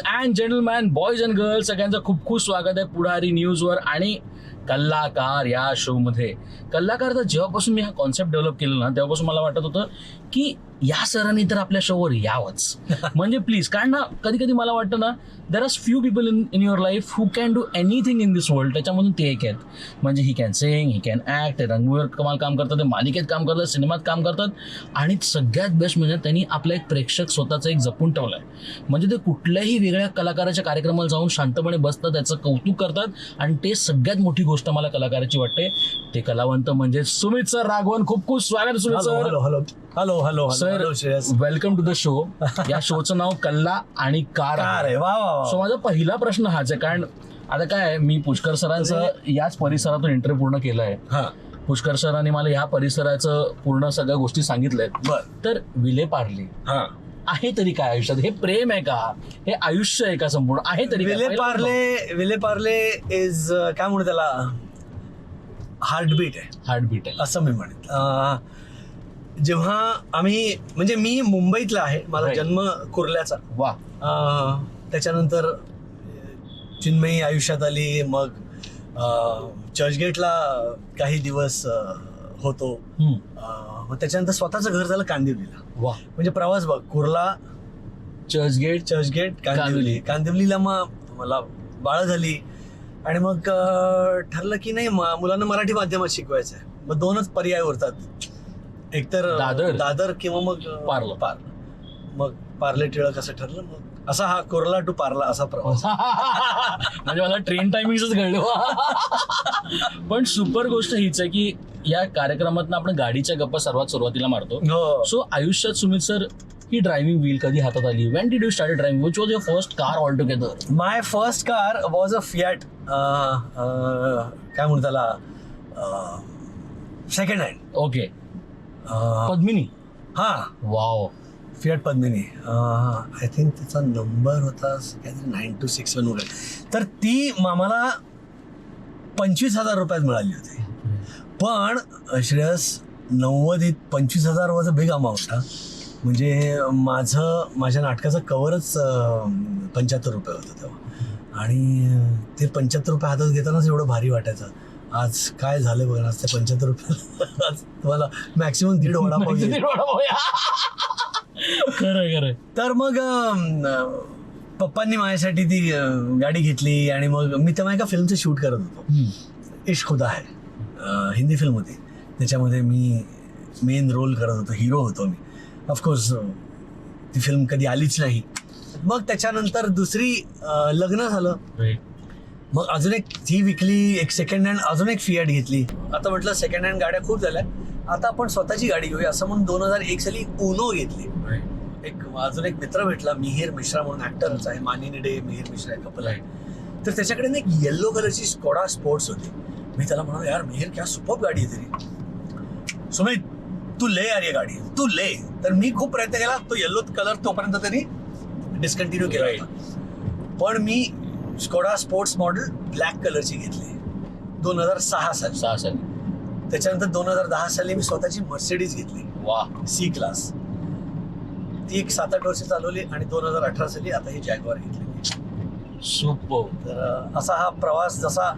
Ladies and gentleman boys and girls सगळ्यांचं खूप खूप स्वागत आहे पुढारी न्यूजवर आणि कल्लाकार या शोमध्ये कल्लाकारचा जेव्हापासून मी हा कॉन्सेप्ट डेव्हलप केलं ना तेव्हापासून मला वाटत होतं की या सरांनी तर आपल्या शोवर यावंच. म्हणजे प्लीज कारण ना कधी कधी मला वाटतं ना there are few people in in your life who can do anything in this world त्याच्यामधून ते एक आहेत. म्हणजे he can sing he can act ते रंगभूमीवर कमाल काम करतात ते मालिकेत काम करतात सिनेमात काम करतात. आणि सगळ्यात बेस्ट म्हणजे त्यांनी आपला एक प्रेक्षक स्वतःचं एक जपून ठेवलं आहे म्हणजे ते कुठल्याही वेगळ्या कलाकाराच्या कार्यक्रमाला जाऊन शांतपणे बसतात त्याचं कौतुक करतात. आणि ते सगळ्यात मोठी गोष्ट मला कलाकाराची वाटते ते कलावंत म्हणजे सुमित सर. राघवन खूप खूप स्वागत Sumit hello sir. Hello hello sir welcome to the show या शोचं नाव कल्ला आणि कार आहे. सो माझा पहिला प्रश्न हाच आहे कारण आता काय मी पुष्कर सरांचं याच परिसरातून इंटरव्ह्यू पूर्ण केलं आहे. हा. पुष्कर सरांनी मला ह्या परिसराचं पूर्ण सगळ्या गोष्टी सांगितल्या बर. तर विले पार्ले. हा. आहे तरी काय आयुष्यात? हे प्रेम आहे का? हे आयुष्य आहे का संपूर्ण? आहे तरी? विले पार्ले विले पार्ले इज काय म्हणू त्याला? हार्टबीट आहे. हार्टबीट आहे. असं मी म्हणेन. अं, जेव्हा आम्ही म्हणजे मी मुंबईतला आहे माझा Right. जन्म कुर्ल्याचा. वा. अं, त्याच्यानंतर चिन्मयी आयुष्यात आली मग अं, चर्चगेटला काही दिवस अं, होतो. हम्म. अं, मग त्याच्यानंतर स्वतःचं घर झालं कांदिवलीला. वा. म्हणजे प्रवास बघ कुर्ला चर्चगेट चर्चगेट कांदिवली. कांदिवली. कांदिवलीला मग मला बाळ झाली. आणि मग अं, ठरलं की नाही म- मुलांना मराठी माध्यमात शिकवायचं आहे मग दोनच पर्याय उरतात. एकतर दादर. दादर किंवा मग पार्ला. पार्ला मग पार्ले टिळक असं ठरलं मग असा हा कुर्ला टू पार्ला असा प्रवास. म्हणजे मला ट्रेन टायमिंगच कळलं. पण सुपर गोष्ट हीच आहे की या कार्यक्रमात आपण गाडीच्या गप्पा सर्वात सुरुवातीला मारतो. हो. सो आयुष्यात सुमित सर ही ड्रायव्हिंग व्हील कधी हातात आली? When did you start driving which was your first car all together my first car was a Fiat काय म्हणू त्याला सेकंड हँड ओके पद्मिनी. हा. Wow. Fiat Padmini. I think त्याचा नंबर होता काहीतरी नाईन टू सिक्स वन वगैरे तर ती आम्हाला पंचवीस हजार रुपयात मिळाली होती. पण श्रेयस नव्वदीत पंचवीस हजार वॉज अ बिग अमाऊंट हा. म्हणजे माझं माझ्या नाटकाचं कवरच पंच्याहत्तर रुपये होतं तेव्हा. आणि ते पंच्याहत्तर रुपये हातात घेतानाच एवढं भारी वाटायचं. आज काय झालं बघा ना, आज ते पंच्याहत्तर रुपये आज तुम्हाला मॅक्सिमम दीड वडापाव येईल. खरं खरं तर मग अं, पप्पांनी माझ्यासाठी ती अं, गाडी घेतली आणि मग मी तेव्हा एका फिल्मचं शूट करत होतो. इश्क खुदा है अं, हिंदी फिल्म होती. त्याच्यामध्ये मी मेन रोल करत होतो हिरो होतो मी. ऑफकोर्स ती फिल्म कधी आलीच नाही. मग त्याच्यानंतर दुसरी अं, लग्न झालं. मग अजून एक ती विकली एक सेकंड हँड अजून एक फियाट घेतली. आता म्हटलं सेकंड हँड गाड्या खूप झाल्या. आता आपण स्वतःची गाडी घेऊया. असं म्हणून दोन हजार एक साली उनो घेतली. एक अजून एक मित्र भेटला मिहिर मिश्रा म्हणून ऍक्टरच आहे. मानिनी डे मिहिर मिश्रा कपल आहे. तर त्याच्याकडे ना एक येल्लो कलरची स्कोडा स्पोर्ट्स होती. मी त्याला म्हणालो यार मिहिर क्या सुपर गाडी आहे तरी. सुमित तू ले यार ये गाडी. तू ले. तर मी खूप प्रयत्न केला तो येल्लो कलर तोपर्यंत त्यांनी डिस्कंटिन्यू केला. होता. पण मी स्कोडा स्पोर्ट्स मॉडेल ब्लॅक कलरची घेतली. दोन हजार सहा साली. सहा साली. त्याच्यानंतर दोन हजार दहा साली मी स्वतःची मर्सिडीज घेतली. वा सी क्लास ती एक सात आठ वर्ष चालवली आणि दोन हजार अठरा साली आता ही जॅगवार घेतली. सुपर तर असा हा प्रवास जसा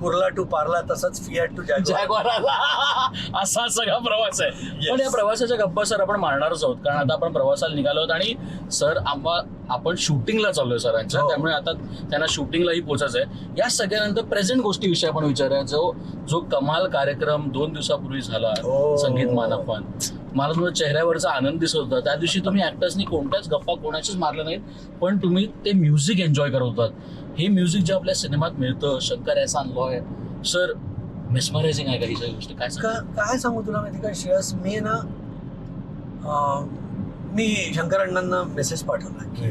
कुर्ला टू पार्ला तसंच फियाट टू जॅगवार जागवाराला असा सगळा प्रवास आहे. पण या प्रवासाच्या गप्पा सर आपण मारणारच आहोत. कारण आता आपण प्रवासाला निघालो आहोत आणि सर आम्हा आपण शूटिंगला चाललोय सरांच्या हो. त्यामुळे आता त्यांना शूटिंगलाही पोचायचं आहे या सगळ्यानंतर प्रेझेंट गोष्टीविषयी आपण विचारूया. जो जो कमाल कार्यक्रम दोन दिवसापूर्वी झाला. हो. संगीत मानपान मला तुमच्या चेहऱ्यावरचा आनंद दिसत होता. त्या दिवशी तुम्ही ऍक्टर्सनी कोणत्याच गप्पा कोणाचीच मारल्या नाहीत पण तुम्ही ते म्युझिक एन्जॉय करत होतात. हे म्युझिक जे आपल्या सिनेमात मिळतं शंकर ऐसा लॉय सर मिसमरायझिंग आहे का ही सगळी गोष्ट? काय काय सांगू तुला माहिती का श्रेयस? मी ना मी शंकर अण्णांना मेसेज पाठवला की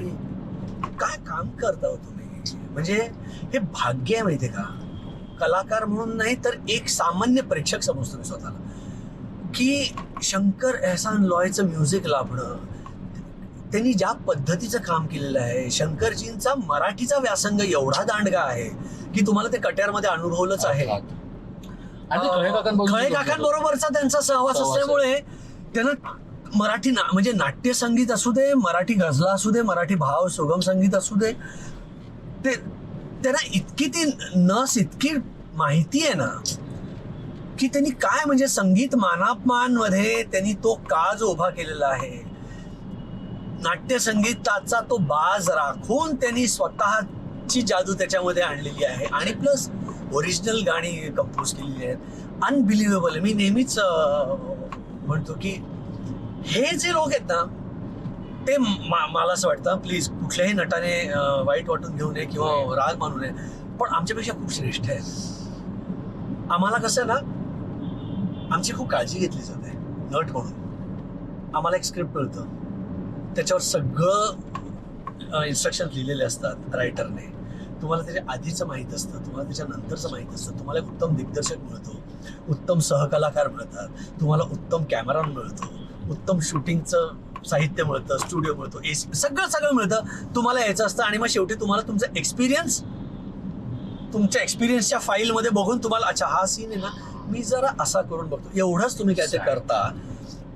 काय काम करता हो तुम्ही? म्हणजे हे भाग्य आहे माहितीये का? कलाकार म्हणून नाही तर एक सामान्य प्रेक्षक समजतो मी स्वतःला. की शंकर एहसान लॉयचं म्युझिक लाभणं त्यांनी ज्या पद्धतीचं काम केलेलं आहे शंकरजींचा मराठीचा व्यासंग एवढा दांडगा आहे की तुम्हाला ते कट्यारमध्ये अनुभवलंच आहे. खळे काकांबरोबर खळे काकांबरोबरचा त्यांचा सहवास. असल्यामुळे त्यांना मराठी ना म्हणजे नाट्यसंगीत असू दे मराठी गझला असू दे मराठी भाव सुगम संगीत असू दे ते त्यांना इतकी ती नस इतकी माहिती आहे ना की त्यांनी काय म्हणजे संगीत मानापमानमध्ये त्यांनी तो काळ जो उभा केलेला आहे. नाट्य संगीताचा तो बाज राखून त्यांनी स्वतःची जादू त्याच्यामध्ये आणलेली आहे. आणि प्लस ओरिजिनल गाणी कंपोज केलेली आहेत. अनबिलिव्हेबल मी नेहमीच म्हणतो की हे जे लोक आहेत ना ते मा- मला असं वाटतं प्लीज कुठल्याही नटाने वाईट वाटून घेऊ नये किंवा राग मानू नये. पण आमच्यापेक्षा खूप श्रेष्ठ आहेत. आम्हाला कसं आहे ना आमची खूप काळजी घेतली जाते. नट म्हणून. आम्हाला एक स्क्रिप्ट मिळतं. त्याच्यावर सगळं इन्स्ट्रक्शन लिहिलेले असतात रायटरने तुम्हाला त्याच्या आधीचं माहीत असतं तुम्हाला त्याच्या नंतरचं माहीत असतं. तुम्हाला एक उत्तम दिग्दर्शक मिळतो. उत्तम सहकलाकार मिळतात. तुम्हाला उत्तम कॅमेरा मिळतो. उत्तम शूटिंगचं साहित्य मिळतं स्टुडिओ मिळतो एस सगळं सगळं मिळतं. तुम्हाला यायचं असतं आणि मग शेवटी तुम्हाला तुमचा एक्सपिरियन्स तुमच्या एक्सपिरियन्सच्या फाईलमध्ये बघून तुम्हाला अच्छा हा सीन आहे ना मी जरा असा करून बघतो. एवढंच तुम्ही काय ते करता.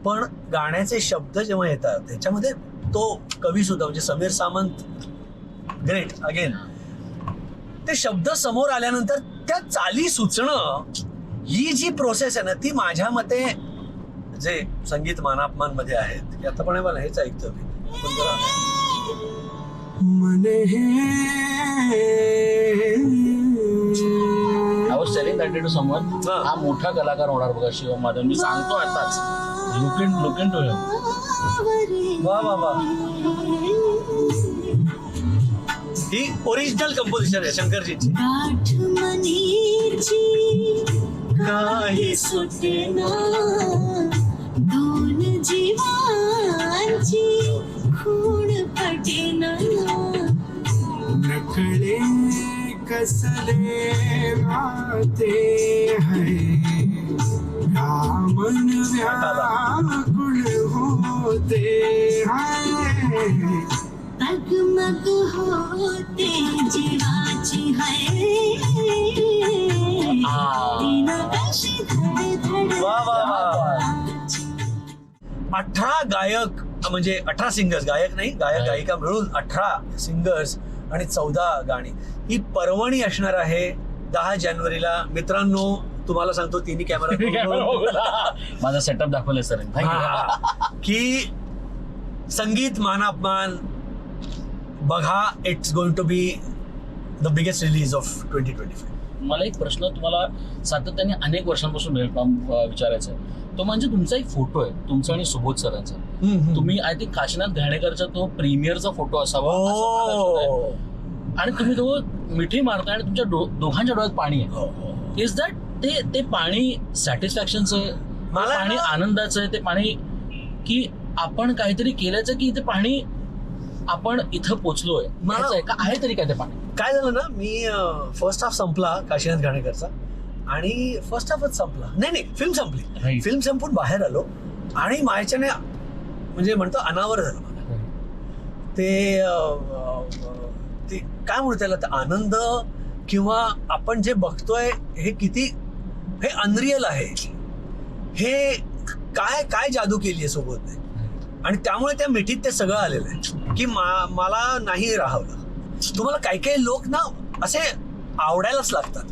पण गाण्याचे शब्द जेव्हा येतात त्याच्यामध्ये तो कवी सुद्धा म्हणजे समीर सामंत ग्रेट अगेन ते शब्द समोर आल्यानंतर त्या चाली सुचणं ही जी प्रोसेस आहे ना ती माझ्या मते जे संगीत मानापमानमध्ये आहेत की आता पण हे मला हेच ऐकतो मी. पण टू समवन हा. मोठा कलाकार होणार बघा शिवम माधव. मी सांगतो आताच. Look in look in to वा वा वा. ही ओरिजिनल कंपोजिशन आहे शंकरजीची. आठवणीची काही सुटेना दोन जीवांची खूण पटेना. नखळे कसले राहते है? रामन व्याकुळ होते है? तगमग होते जीवाची है. अठरा गायक म्हणजे अठरा सिंगर्स गायक नाही गायक गायिका मिळून अठरा सिंगर्स आणि चौदा गाणी. ही पर्वणी असणार आहे दहा जानेवारीला. मित्रांनो तुम्हाला सांगतो तिन्ही कॅमेरा माझा सेटअप दाखवलाय सर की संगीत मानापमान बघा it's going to be the biggest release of twenty twenty five मला एक प्रश्न तुम्हाला सातत्याने अनेक वर्षांपासून विचारायचा आहे तो म्हणजे तुमचा एक फोटो आहे तुमचा आणि सुबोध सरांचा. तुम्ही आय थिंक काशीनाथ घाणेकरचा तो प्रीमियरचा फोटो असावा हो आणि तुम्ही तो मिठी मारताय आणि तुमच्या दोघांच्या डोळ्यात पाणी आहे. इज दॅट ते ते पाणी सॅटिस्फॅक्शनचं आहे? मला पाणी आनंदाचं आहे? ते पाणी की आपण काहीतरी केल्याचं की ते पाणी आपण इथं पोचलोय? मला- ह्याचं आहे का? आहे तरी काय ते पाणी? काय झालं ना मी फर्स्ट हाफ संपला काशीनाथ घाणेकरचा आणि फर्स्ट हाफच संपला. नाही नाही फिल्म संपली. Right. फिल्म संपून बाहेर आलो आणि माझ्याने म्हणजे म्हणतो अनावर झालं मला. ते अं, अं, ते काय म्हणू त्याला? आनंद किंवा आपण जे बघतोय हे किती हे अनरियल आहे. हे काय काय जादू केली आहे सोबत? आणि त्यामुळे त्या मिठीत ते सगळं आलेलं आहे. की मा- मला नाही राहावलं तुम्हाला काही काही लोक ना असे आवडायलाच लागतात.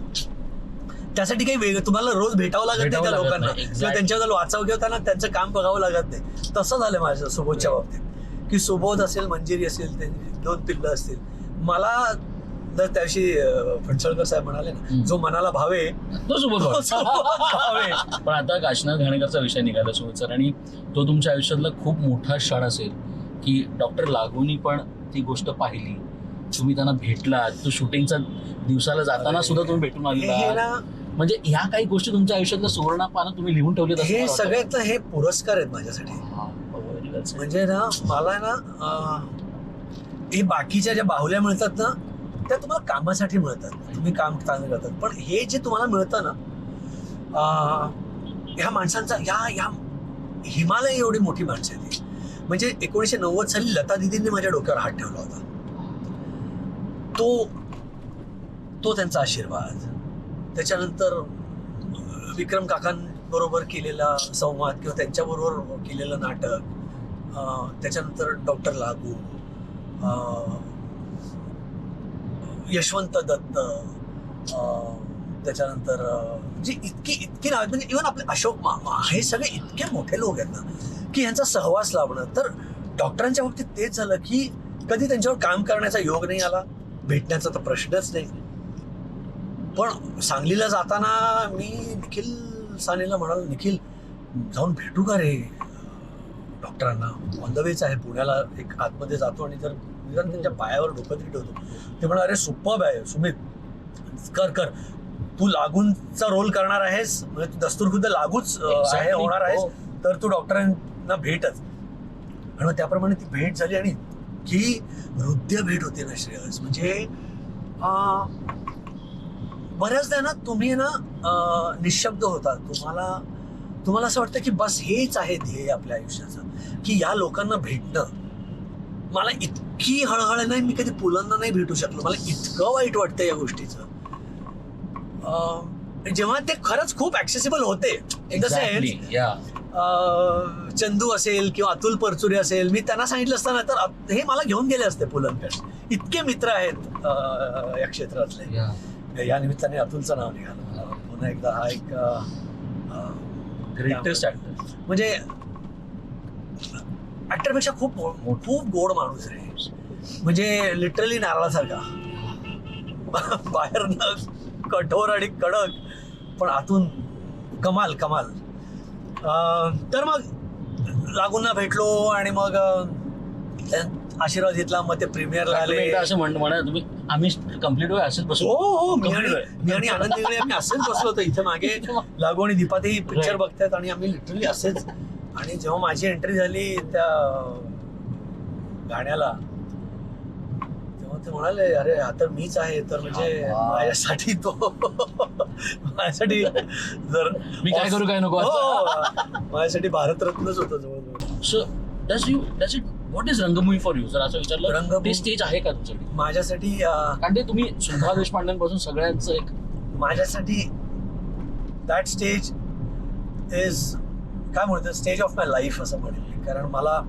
त्यासाठी काही वेगळं तुम्हाला रोज भेटावं लागत नाही त्या लोकांना. किंवा. त्यांच्याबद्दल वाचावं किंवा त्यांना त्यांचं काम बघावं लागत नाही. तसं झालं माझ्या सुबोधच्या बाबतीत. की सुबोध असेल मंजिरी असेल दोन पिल्लं असतील. मला जर त्याशी फणसळकर साहेब म्हणाले ना. जो मनाला भावे तो सुबोध भावे. पण आता काशीनाथ घाणेकरचा विषय निघाला सुबोध सर आणि तो तुमच्या आयुष्यातला खूप मोठा क्षण असेल की डॉक्टर लागूनी पण ती गोष्ट पाहिली. तुम्ही त्यांना भेटलात. तो शूटिंगचा दिवसाला जाताना सुद्धा तुम्ही भेटून आलेला ना म्हणजे ह्या काही गोष्टी तुमच्या आयुष्यातल्या सुवर्ण पानं तुम्ही लिहून ठेवलेत असं हे. सगळ्यात हे पुरस्कार आहेत माझ्यासाठी. म्हणजे ना मला ना हे बाकीच्या ज्या बाहुल्या मिळतात ना त्या तुम्हाला कामासाठी मिळतात. तुम्ही काम चांगलं करतात. पण हे जे तुम्हाला मिळतं ना ह्या माणसांचा या या हिमालय एवढी मोठी माणसं आहे ती म्हणजे एकोणीसशे नव्वद साली लता दिदींनी माझ्या डोक्यावर हात ठेवला होता. तो तो त्यांचा आशीर्वाद. त्याच्यानंतर विक्रम काकांबरोबर केलेला संवाद किंवा त्यांच्याबरोबर केलेलं नाटक त्याच्यानंतर डॉक्टर लागू. यशवंत दत्त अं, त्याच्यानंतर जी इतकी इतकी नाव म्हणजे इवन आपले अशोक मामा हे सगळे इतके मोठे लोक आहेत ना की यांचा सहवास लाभणं तर डॉक्टरांच्या बाबतीत तेच झालं की कधी त्यांच्यावर काम करण्याचा योग नाही आला भेटण्याचा तर प्रश्नच नाही. पण सांगलीला जाताना मी निखिल सानेला म्हणालो निखिल जाऊन भेटू का रे? डॉक्टरांना ऑन द वेच आहे पुण्याला एक आतमध्ये जातो आणि जर निदान त्यांच्या पायावर डोकं तरी ठेवतो ते म्हणा अरे सुप्पब आहे सुमित कर कर. तू लागूनचा रोल करणार आहेस म्हणजे तू दस्तूरखुद्द लागूच आहे. होणार आहेस हो. तर तू डॉक्टरांना भेटच. आणि त्याप्रमाणे ती भेट झाली आणि इतकी हृदय भेट होती ना श्रेयस. म्हणजे अं, बऱ्याचदा ना तुम्ही ना निशब्द होता. तुम्हाला तुम्हाला असं वाटतं की बस हेच आहे ध्येय आपल्या आयुष्याचं की या लोकांना भेटणं. मला इतकी हळहळ नाही मी कधी पुलांना नाही भेटू शकलो मला इतकं वाईट वाटतं या गोष्टीचं अं, जेव्हा ते खरंच खूप ऍक्सेसिबल होते Exactly. Yeah. चंदू असेल किंवा अतुल परचुरे असेल मी त्यांना सांगितलं असताना तर हे मला घेऊन गेले असते पुलंकडे इतके मित्र आहेत या क्षेत्रातले Yeah. या निमित्ताने अतुलचं नाव निघालं पुन्हा एकदा हा एक Greatest actor. म्हणजे ऍक्टरपेक्षा खूप खूप गोड माणूस रे म्हणजे लिटरली नारळासारखा. बाहेर कठोर आणि कडक पण आतून कमाल कमाल. अं, तर मग लागून भेटलो आणि मग आशीर्वाद घेतला मग ते प्रीमियरला तुम्ही आले. असं म्हण म्हणा तुम्ही आम्ही कंप्लीट वेळ असेच बसू हो हो मी आणि. मी आनंद आम्ही असेच बसलो होतो इथे मागे. लागू आणि दीपातही पिक्चर. बघतायत आणि आम्ही लिटरली असेच आणि जेव्हा माझी एंट्री झाली त्या गाण्याला तेव्हा ते म्हणाले अरे तर मीच आहे तर म्हणजे. माझ्यासाठी तो माझ्यासाठी जर मी काय करू, काय नको हो, माझ्यासाठी भारतरत्नच होतं जवळजवळ. So does you does it what is रंगभूमी फॉर यू जर असं विचारलं रंगभूमी- ते स्टेज आहे का तुमच्याकडे? माझ्यासाठी कारण ते तुम्ही सुधा देशपांडेपासून सगळ्यांचं एक माझ्यासाठी दॅट स्टेज इज काय म्हणतो स्टेज ऑफ माय लाईफ असं म्हणेल कारण मला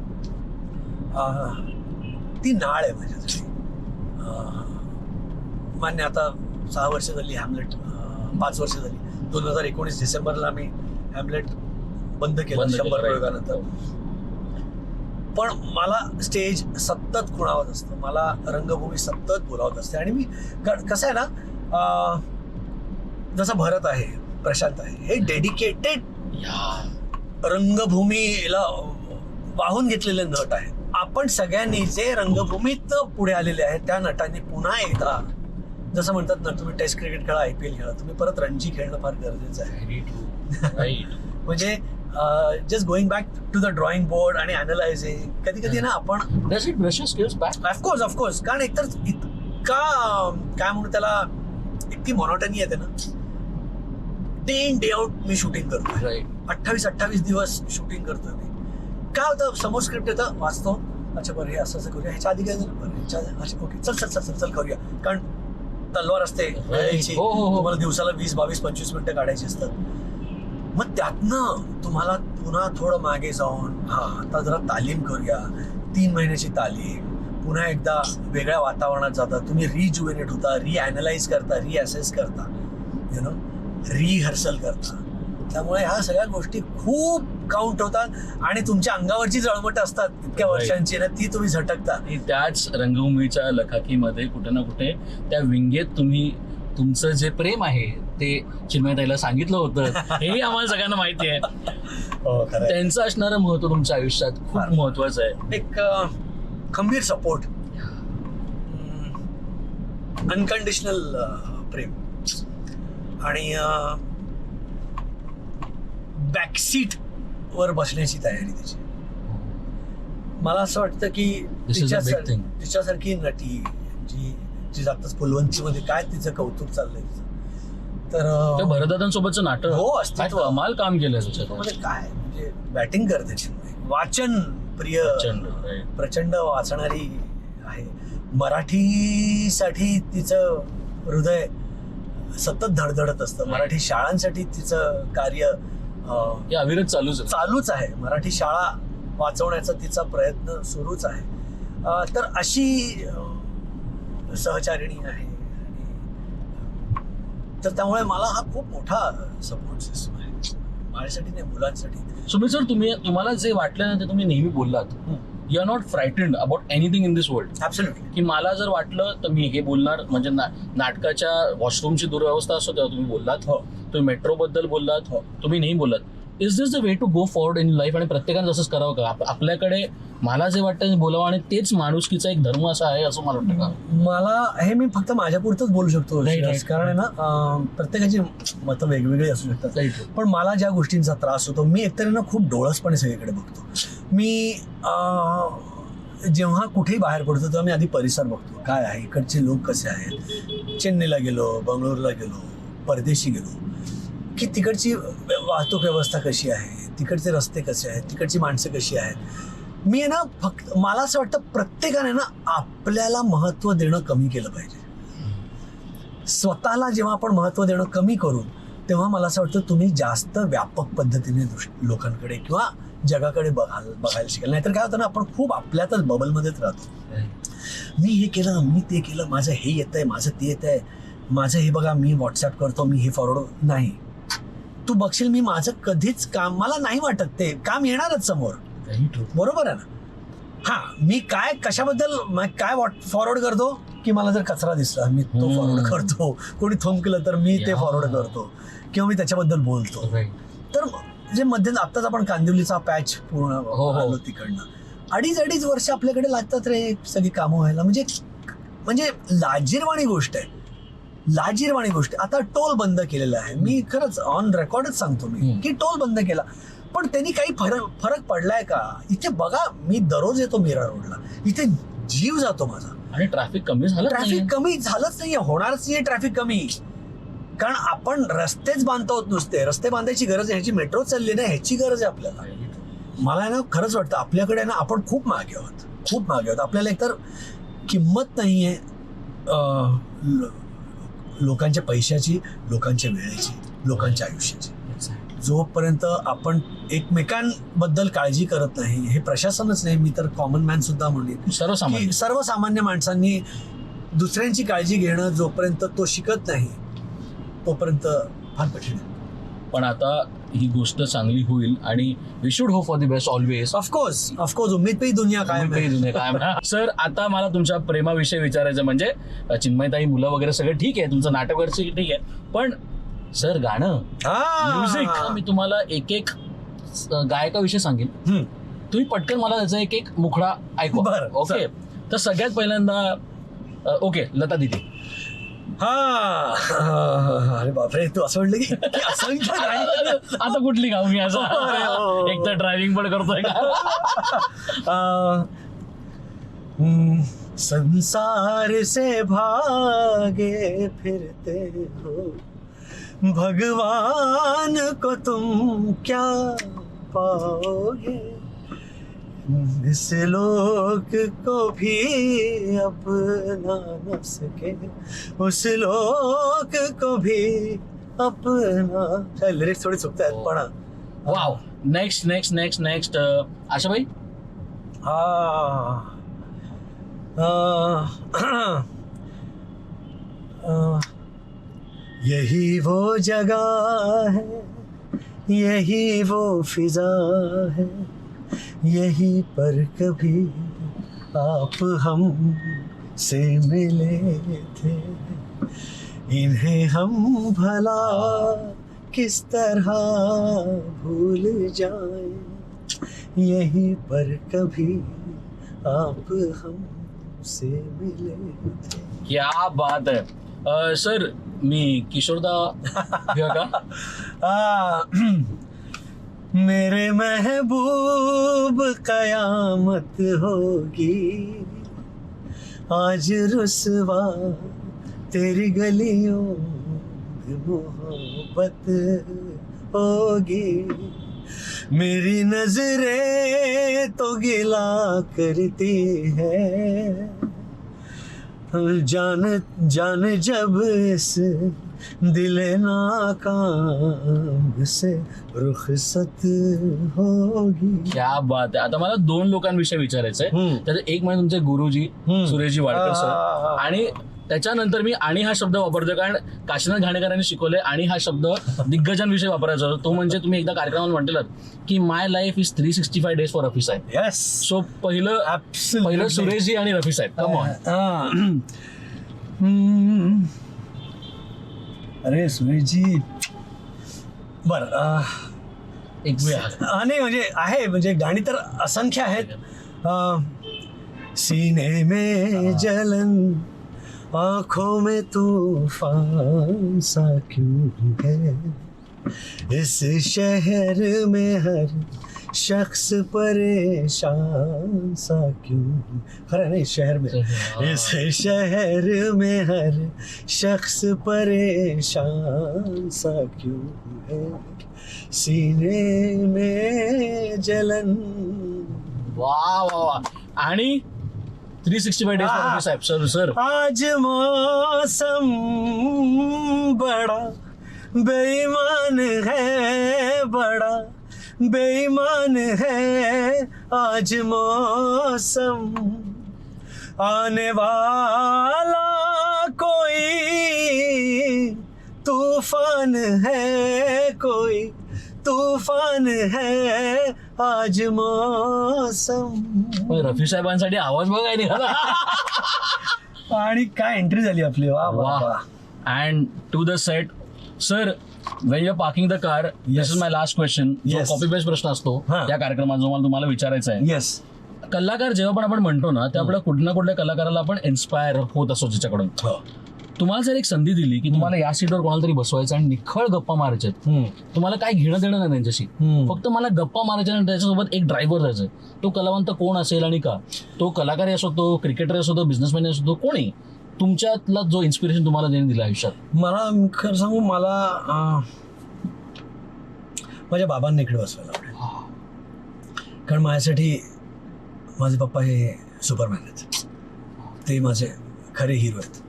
ती नाळ आहे माझ्यासाठी. मान्य आता सहा वर्ष झाली हॅमलेट पाच वर्ष झाली. दोन हजार एकोणीस डिसेंबरला मी हॅमलेट बंद केलं शंभर प्रयोगानंतर. पण मला स्टेज सतत खुणावत असतं. मला रंगभूमी सतत बोलावत असते. आणि मी कसं आहे ना जसं भरत आहे प्रशांत आहे हे डेडिकेटेड या रंगभूमीला वाहून घेतलेले नट आहेत. आपण सगळ्यांनी जे रंगभूमीत पुढे आलेले आहेत त्या नटांनी पुन्हा एकदा जसं म्हणतात ना तुम्ही टेस्ट क्रिकेट खेळा आय पी एल खेळा तुम्ही परत रणजी खेळणं फार गरजेचं आहे. म्हणजे just going back to the drawing board आणि अनालायझिंग कधी कधी ना आपण ऑफकोर्स ऑफकोर्स कारण एकतर इतका काय म्हणू त्याला इतकी मॉनोटनी येते ना. डे इन डे आउट मी शूटिंग करतोय. अठ्ठावीस अठ्ठावीस दिवस शूटिंग करतोय मी. काय होतं समोर स्क्रिप्ट येतं वाचतो. अच्छा बरं हे असं असं करूया. ह्याच्या आधी काय झालं? बरं ह्याच्या ओके चल चल चल चल चल करूया. कारण तलवार असते. हो, हो, हो. तुम्हाला दिवसाला वीस बावीस पंचवीस मिनिटं काढायची असतात. मग त्यातनं तुम्हाला पुन्हा थोडं मागे जाऊन हा आता जरा तालीम करूया. तीन महिन्याची तालीम. पुन्हा एकदा वेगळ्या वातावरणात जाता. तुम्ही रिज्युएनेट होता रिअॅनलाइज करता रिअसेस करता. यु नो रिहर्सल करता त्यामुळे ह्या सगळ्या गोष्टी खूप काउंट होतात आणि तुमच्या अंगावरची जळमट असतात इतक्या. वर्षांची ना ती तुम्ही झटकता. त्याच रंगभूमीच्या लखाकीमध्ये कुठे ना कुठे त्या विंगेत तुम्ही तुमचं जे प्रेम आहे ते चिन्मयताईला सांगितलं होतं. हेही आम्हाला सगळ्यांना माहिती आहे. हो खरं त्यांचं असणारं महत्त्व तुमच्या आयुष्यात खूप. महत्वाचं आहे. एक खंबीर सपोर्ट अनकंडिशनल आणि बॅकसीट वर बसण्याची तयारी त्याची मला असं वाटतं की. तिच्यासारखी नटी जी जी जातच फुलवंतीमध्ये काय तिचं कौतुक चाललंय. तर भरदादांसोबतचं नाटक हो, अस्तित्व. कमाल काम केलं त्यामध्ये काय म्हणजे बॅटिंग करते. वाचन प्रिय. प्रचंड वाचणारी आहे मराठीसाठी तिचं हृदय सतत धडधडत असतं. मराठी शाळांसाठी तिचं कार्य हे अविरत चालूच चालूच आहे. मराठी शाळा वाचवण्याचा तिचा प्रयत्न सुरूच आहे. तर अशी सहचारिणी आहे. तर त्यामुळे मला हा खूप मोठा सपोर्ट सिस्टम आहे. माझ्यासाठी नाही मुलांसाठी. सुमित सर तुम्ही तुम्हाला जे वाटलं ना ते तुम्ही नेहमी बोललात. You are not frightened about anything in this world absolutely की मला जर वाटलं तर मी हे बोलणार म्हणजे ना- नाटकाच्या वॉशरूमची दुर्व्यवस्था असतो तेव्हा तुम्ही बोललात हो. तुम्ही मेट्रो बद्दल बोललात हो. तुम्ही नाही बोललात is this the way to go forward in life आणि प्रत्येकाने तसंच करावं का? आप- आपल्याकडे मला जे वाटतं ते बोलावं आणि तेच माणुसकीचा एक धर्म असा आहे असं मला वाटतं का? मला हे मी फक्त माझ्यापुरतंच बोलू शकतो Right, शिराज. right. कारण आहे ना अं, प्रत्येकाची मतं वेगवेगळी असू शकतात. पण मला ज्या गोष्टींचा त्रास होतो मी एकतर ना खूप डोळसपणे सगळीकडे बघतो. मी अं, जेव्हा कुठेही बाहेर पडतो तेव्हा मी आधी परिसर बघतो. काय आहे? इकडचे लोक कसे आहेत? चेन्नईला गेलो बंगळुरूला गेलो परदेशी गेलो. की तिकडची वाहतूक व्यवस्था कशी आहे? तिकडचे रस्ते कसे आहेत? तिकडची माणसं कशी आहेत? मी ना फक्त मला असं वाटतं प्रत्येकाने ना आपल्याला महत्त्व देणं कमी केलं पाहिजे. स्वतःला जेव्हा आपण महत्त्व देणं कमी करू तेव्हा मला असं वाटतं तुम्ही जास्त व्यापक पद्धतीने लोकांकडे किंवा जगाकडे बघाल बघायला शिकाल. नाहीतर काय होतं ना आपण खूप आपल्यातच बबलमध्येच राहतो. मी हे केलं मी ते केलं माझं हे येत आहे माझं ते येत आहे माझं हे बघा मी व्हॉट्सअप करतो मी हे फॉरवर्ड नाही. तू बघशील मी माझं कधीच काम मला नाही वाटत ते काम येणारच समोर. बरोबर आहे ना हा मी काय कशाबद्दल काय फॉरवर्ड करतो की मला जर कचरा दिसला मी तो. फॉरवर्ड करतो कोणी थोंकलं तर मी ते. फॉरवर्ड करतो किंवा मी त्याच्याबद्दल बोलतो. तर जे मध्य आत्ताच आपण कांदिवलीचा पॅच पूर्ण हो. आलो तिकडनं अडीच अडीच वर्ष आपल्याकडे लागतात रे सगळी कामं व्हायला म्हणजे म्हणजे लाजीरवाणी गोष्ट आहे लाजीरवाणी गोष्ट. आता टोल बंद केलेला आहे. मी खरंच ऑन रेकॉर्डच सांगतो मी. की टोल बंद केला. पण त्यांनी काही फरक फरक पडलाय का? इथे बघा मी दररोज येतो मीरा रोडला. इथे जीव जातो माझा. आणि ट्रॅफिक कमी झालं. ट्रॅफिक कमी झालंच नाहीये. होणारच नाहीये ट्रॅफिक कमी. कारण आपण रस्तेच बांधतो नुसते. रस्ते बांधायची गरज आहे. ह्याची मेट्रो चालली ना ह्याची गरज आहे आपल्याला. मला ना खरंच वाटतं आपल्याकडे ना आपण खूप मागे आहोत. खूप मागे आहोत. आपल्याला एकतर किंमत नाही आहे लोकांच्या पैशाची लोकांच्या वेळेची लोकांच्या आयुष्याची. जोपर्यंत आपण एकमेकांबद्दल काळजी करत नाही हे प्रशासनच नाही मी तर कॉमन मॅन सुद्धा म्हणेन सर्वसामान्य. सर्वसामान्य माणसांनी दुसऱ्यांची काळजी घेणं जोपर्यंत तो शिकत नाही तोपर्यंत फार कठीण आहे. पण आता ही गोष्ट चांगली होईल आणि we should hope for the best always of course of course उम्मीद पे ही दुनिया काय सर आता मला तुमच्या प्रेमाविषयी विचारायचं म्हणजे अ, चिन्मयताई मुलं वगैरे सगळं ठीक आहे तुमचं नाटक वगैरे ठीक आहे पण सर गाणं म्युझिक मी तुम्हाला एक एक गायकाविषयी सांगेन हम्म. तुम्ही पटकन मला त्याचा एक एक मुखडा ऐकू बरं, ओके तर सगळ्यात पहिल्यांदा अ, ओके लता दिदी. हा। अरे बापरे तू असं म्हटलं की असंख्य गाणी आता कुठली गाऊ मी असं? अरे, हो. एक तर ड्रायव्हिंग पण करतोय का? हम्म, संसार से भागे फिरते हो। भगवान को तुम क्या पाओगे? इस लोक को भी अपना न सके। उस लोक को भी अपना। लिरिक्स थोडी चुकत है पढ़ा। Wow next next next next Asha भाई? Ah. Ah. यही वो जगह है यही वो फिजा है। यही पर कभी आप हम से मिले थे। इन्हें हम भला किस तरह भूल जाए? यही पर कभी आप हमसे मिले थे। क्या बात है। सर मी किशोरदा मेरे महबूब कयामत होगी। आज रुसवा तेरी गलियों में मोहब्बत होगी। मेरी नज़रें तो गिला करती है। जान जान जब इस दिल नाकाम से रुखसत होगी। क्या बात आहे. आता मला दोन लोकांविषयी विचारायचंय. हम्म. त्याचे एक म्हणजे तुमचे गुरुजी हम्म. सुरेशजी वाडकर सर आ. आणि त्याच्यानंतर मी आणि हा शब्द वापरतो कारण काशीनाथ घाणेकरांनी शिकवले आणि हा शब्द दिग्गजांविषयी वापरायचा होता. तो म्हणजे तुम्ही एकदा कार्यक्रमात म्हटलेलात की my life is three sixty five days for Rafi Saheb. Yes so पहिलं पहिलं सुरेशजी आणि रफी साहेब. Come on. अरे सुरेशजी बर एक नाही म्हणजे आहे म्हणजे गाणी तर असंख्य आहेत. सीने में जलन आँखों में तूफ़ान सा क्यों है? इस शहर में हर शख्स परेशान सा क्यों? खरं है ना इस शहर में इस शहर में हर शख्स परेशान सा क्यों है? सीने में जलन। वा वा वा आणि? थ्री सिक्स्टी फाय डेज़ साहेब सर सर। आज मौसम बड़ा बेईमान है बड़ा। बेईमान है आज मौसम। आने वाला कोई तूफान है कोई तूफान है आज मौसम। रफी साहेबांसाठी आवाज बघा काय निघाला आणि काय एंट्री झाली आपली वा वा वा. And to the set sir when you parking the car this. Is my last question. Copy paste प्रश्न असतो. त्या कार्यक्रमात जो मला तुम्हाला विचारायचा आहे. येस कलाकार जेव्हा पण आपण म्हणतो ना त्या आपल्या कुठल्या ना कुठल्या कलाकाराला आपण इन्स्पायर होत असतो त्याच्याकडून हो. तुम्हाला जर एक संधी दिली की तुम्हाला या सीटवर कोणाला तरी बसवायचं आणि निखळ गप्पा मारायचे तुम्हाला काय घेणं देणं नाही त्यांच्याशी. फक्त मला गप्पा मारायच्या आणि त्याच्यासोबत एक ड्रायव्हर जायचं तो कलावंत कोण असेल आणि का? तो कलाकार असो तो क्रिकेटर असो तो बिझनेसमॅन असो तो कोणी? तुमच्यातला जो इन्स्पिरेशन तुम्हाला देणे दिला आयुष्यात? मला खरं सांगू मला अं, माझ्या बाबांना इकडे बसवायला आवडेल. कारण माझ्यासाठी माझे पप्पा हे सुपरमॅन आहेत. ते माझे खरे हिरो आहेत.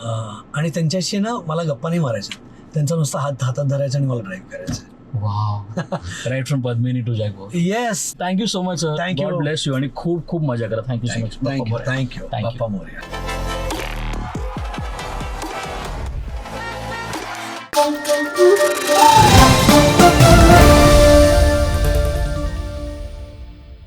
अं, आणि त्यांच्याशी ना मला गप्पा नाही मारायच्या. त्यांचा नुसता हात हातात धरायचा आणि मला ड्राईव्ह करायचं. वा right from Padmini to Jaguar yes thank you so much Thank you. God bless you आणि खूप खूप मजा करा. Thank you so much thank you thank you. Bappa Morya